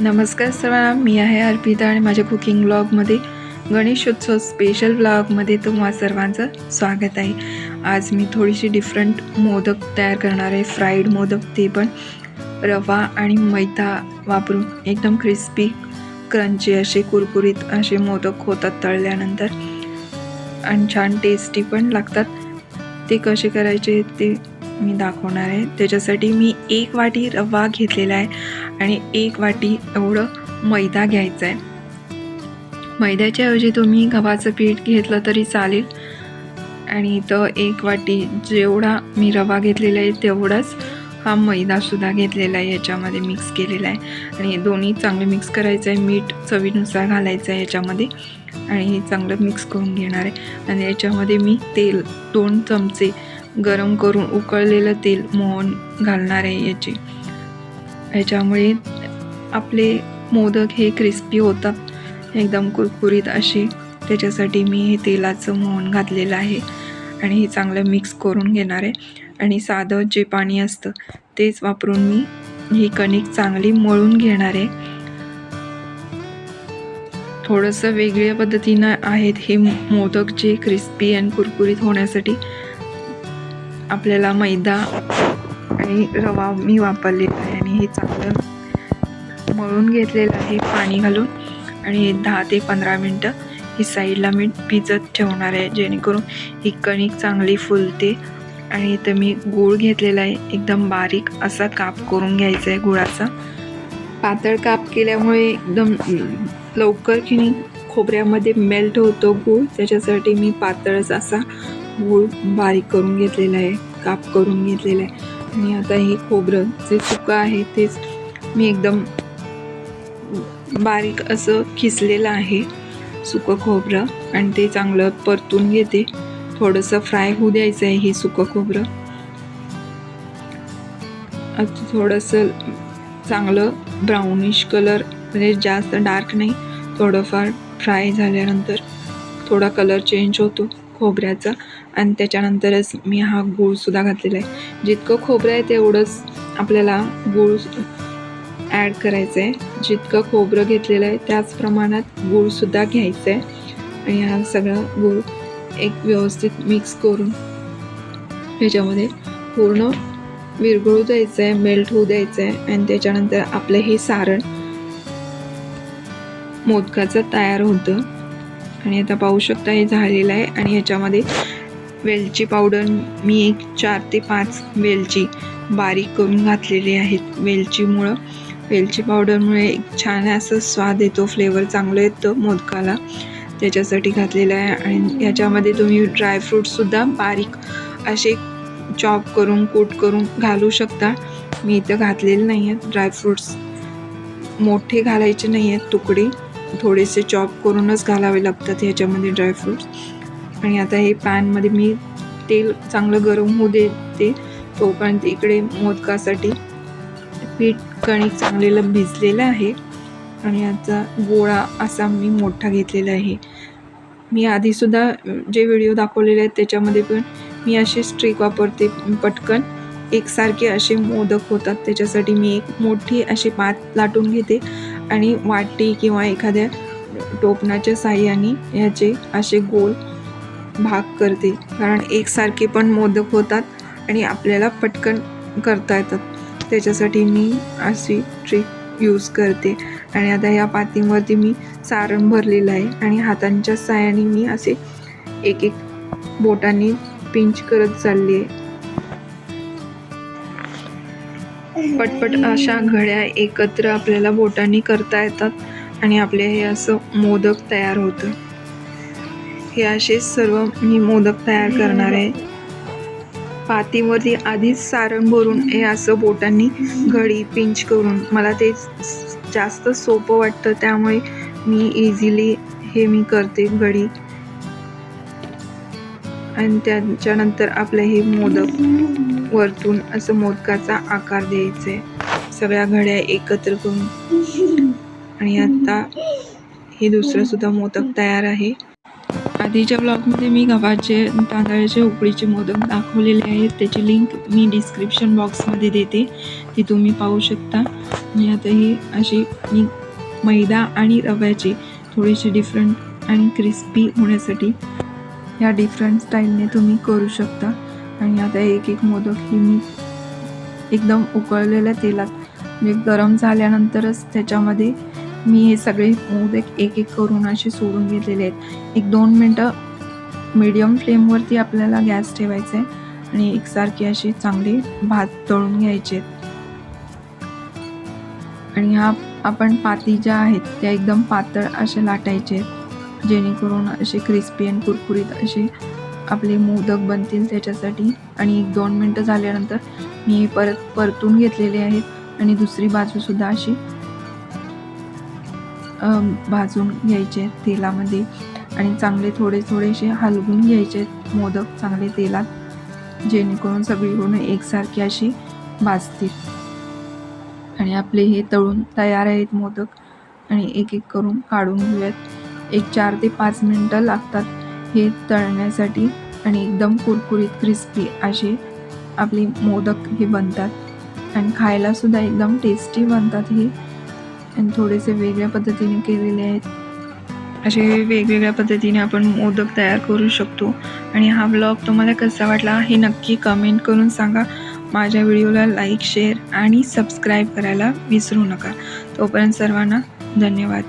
नमस्कार सर्वांना मी आहे अर्पिता आणि माझ्या कुकिंग ब्लॉगमध्ये गणेशोत्सव स्पेशल ब्लॉगमध्ये तुम्हा सर्वांचं स्वागत आहे. आज मी थोडीशी डिफरंट मोदक तयार करणार आहे फ्राईड मोदक ते पण. रवा आणि मैदा वापरून एकदम क्रिस्पी क्रंची असे कुरकुरीत असे मोदक होतात तळल्यानंतर. आणि छान टेस्टी पण लागतात. ते कसे करायचे ते मी दाखवणार आहे. त्याच्यासाठी मी एक वाटी रवा घेतलेला आहे. आणि एक वाटी एवढं मैदा घ्यायचा आहे मैद्याच्या ऐवजी तुम्ही गव्हाचं पीठ घेतलं तरी चालेल. आणि इथं एक वाटी जेवढा मी रवा घेतलेला आहे तेवढाच हा मैदासुद्धा घेतलेला आहे याच्यामध्ये मिक्स केलेला आहे. आणि दोन्ही चांगले मिक्स करायचं आहे मीठ चवीनुसार घालायचं आहे याच्यामध्ये. आणि हे चांगलं मिक्स करून घेणार आहे. आणि याच्यामध्ये मी तेल दोन चमचे गरम करून उकळलेलं तेल मोहन घालणार आहे याची. ह्याच्यामुळे आपले मोदक हे क्रिस्पी होतात. एकदम कुरकुरीत असे त्याच्यासाठी मी हे तेलाचं मोहन घातलेलं आहे. आणि हे चांगलं मिक्स करून घेणार आहे. आणि साधं जे पाणी असतं तेच वापरून मी ही कणिक चांगली मळून घेणार आहे. थोडंसं वेगळ्या पद्धतीनं आहेत हे मोदक जे क्रिस्पी आणि कुरकुरीत होण्यासाठी. आपल्याला मैदा आणि रवा मी वापरलेला आहे. मी हे चांगलं मळून घेतलेलं आहे पाणी घालून. आणि दहा ते पंधरा मिनटं ही साईडला मी भिजत ठेवणार आहे जेणेकरून ही कणिक चांगली फुलते. आणि इथं मी गूळ घेतलेला आहे एकदम बारीक असा काप करून घ्यायचा आहे गुळाचा. पातळ काप केल्यामुळे एकदम लवकर की नाही खोबऱ्यामध्ये मेल्ट होतो गूळ. त्याच्यासाठी मी पातळच असा गूळ बारीक करून घेतलेला आहे काप करून घेतलेला आहे. आणि आता हे खोबरं जे सुकं आहे तेच मी एकदम बारीक असं खिसलेलं आहे सुकं खोबरं. आणि ते चांगलं परतून घेते. थोडंसं फ्राय होऊ द्यायचं आहे हे सुकं खोबरं. आता थोडंसं चांगलं ब्राउनिश कलर म्हणजे जास्त डार्क नाही थोडंफार फ्राय झाल्यानंतर थोडा कलर चेंज होतो खोबऱ्याचा. आणि त्याच्यानंतरच मी हा गूळसुद्धा घातलेला आहे. जितकं खोबरं आहे तेवढंच आपल्याला गूळ ॲड करायचं आहे जितकं खोबरं घेतलेलं आहे त्याच प्रमाणात गूळसुद्धा घ्यायचं आहे आणि हा सगळा गूळ एक व्यवस्थित मिक्स करून ह्याच्यामध्ये पूर्ण विरघळू द्यायचं आहे मेल्ट होऊ द्यायचं आहे आणि त्याच्यानंतर आपलं हे सारण मोदकाचं तयार होतं. आणि आता पाहू शकता हे झालेलं आहे. आणि ह्याच्यामध्ये वेलची पावडर मी एक चार ते पाच वेलची बारीक करून घातलेली आहेत वेलचीमुळं वेलची पावडरमुळे एक छान असं स्वाद येतो फ्लेवर चांगलं येतं मोदकाला. त्याच्यासाठी घातलेलं आहे आणि याच्यामध्ये तुम्ही ड्रायफ्रूटसुद्धा बारीक असे चॉप करून कोट करून घालू शकता. मी इथं घातलेले नाही आहेत ड्रायफ्रूट्स मोठे घालायचे नाही आहेत तुकडे. थोडेसे चॉप करूनच घालावे लागतात ह्याच्यामध्ये ड्रायफ्रूट्स आणि आता हे पॅनमध्ये मी तेल चांगलं गरम होऊ देते तोपर्यंत इकडे मोदकासाठी पीठ कणिक चांगलेलं भिजलेलं आहे. आणि आता गोळा असा मी मोठा घेतलेला आहे. मी आधीसुद्धा जे व्हिडिओ दाखवलेले आहेत त्याच्यामध्ये पण मी असे स्ट्रिक वापरते पटकन. एकसारखे असे मोदक होतात. त्याच्यासाठी मी एक मोठी अशी पात लाटून घेते. आणि वाटी किंवा एखाद्या टोपणाच्या साह्याने ह्याचे असे गोल भाग करते. कारण एकसारखे पण मोदक होतात आणि आपल्याला पटकन करता येतात. त्याच्यासाठी मी अशी ट्रिक यूज करते. आणि आता या पातीवरती मी सारण भरलेलं आहे. आणि हातांच्या साह्याने मी असे एक एक बोटांनी पिंच करत चालली आहे. पटपट अशा घड्या एकत्र आपल्याला बोटांनी करता येतात आणि आपले हे असं मोदक तयार होतं. हे असे सर्व मी मोदक तयार करणार आहे. पातीवरती आधीच सारण भरून हे असं बोटांनी घडी पिंच करून मला ते जास्त सोपं वाटतं त्यामुळे मी इझिली हे मी करते घडी. आणि त्याच्यानंतर आपलं हे मोदक वरतून असं मोदकाचा आकार द्यायचे सगळ्या घड्या एकत्र करून. आणि आता हे दुसरं सुद्धा मोदक तयार आहे. आधीच्या ब्लॉगमध्ये मी गव्हाचे तांदळाचे उकळीचे मोदक दाखवलेले आहेत. त्याची लिंक मी डिस्क्रिप्शन बॉक्समध्ये देते. ती तुम्ही पाहू शकता. आणि आता ही अशी मी मैदा आणि रव्याचे थोडेसे डिफरंट आणि क्रिस्पी होण्यासाठी ह्या डिफरंट स्टाईलने तुम्ही करू शकता. आणि आता एक एक मोदक हे मी एकदम उकळलेल्या तेलात म्हणजे गरम झाल्यानंतरच त्याच्यामध्ये मी हे सगळे मोदक एक एक करून असे सोडून घेतलेले आहेत. एक दोन मिनटं मीडियम फ्लेमवरती आपल्याला गॅस ठेवायचा आहे आणि एकसारखे असे चांगले भात तळून घ्यायचे आहेत. आणि ह्या आपण पाती ज्या आहेत त्या एकदम पातळ असे लाटायचे जेणेकरून असे क्रिस्पी आणि कुरकुरीत असे आपले मोदक बनतील त्याच्यासाठी. आणि एक दोन मिनटं झाल्यानंतर मी परत परतून घेतलेले आहेत. आणि दुसरी बाजूसुद्धा अशी भाजून घ्यायचे आहेत तेलामध्ये आणि चांगले थोडे थोडेसे हलवून घ्यायचे आहेत मोदक चांगले तेलात जेणेकरून सगळीकडून एकसारखी अशी भाजतील. आणि आपले हे तळून तयार आहेत मोदक आणि एक एक करून काढून घेऊयात. एक चार ते पाच मिनटं लागतात हे तळण्यासाठी आणि एकदम कुरकुरीत क्रिस्पी असे आपले मोदक हे बनतात. आणि खायलासुद्धा एकदम टेस्टी बनतात हे. आणि थोडेसे वेगळ्या पद्धतीने केलेले आहेत. असे वेगवेगळ्या पद्धतीने आपण मोदक तयार करू शकतो. आणि हा ब्लॉग तुम्हाला कसा वाटला हे नक्की कमेंट करून सांगा. माझ्या व्हिडिओला लाईक शेअर आणि सबस्क्राईब करायला विसरू नका. तोपर्यंत सर्वांना धन्यवाद.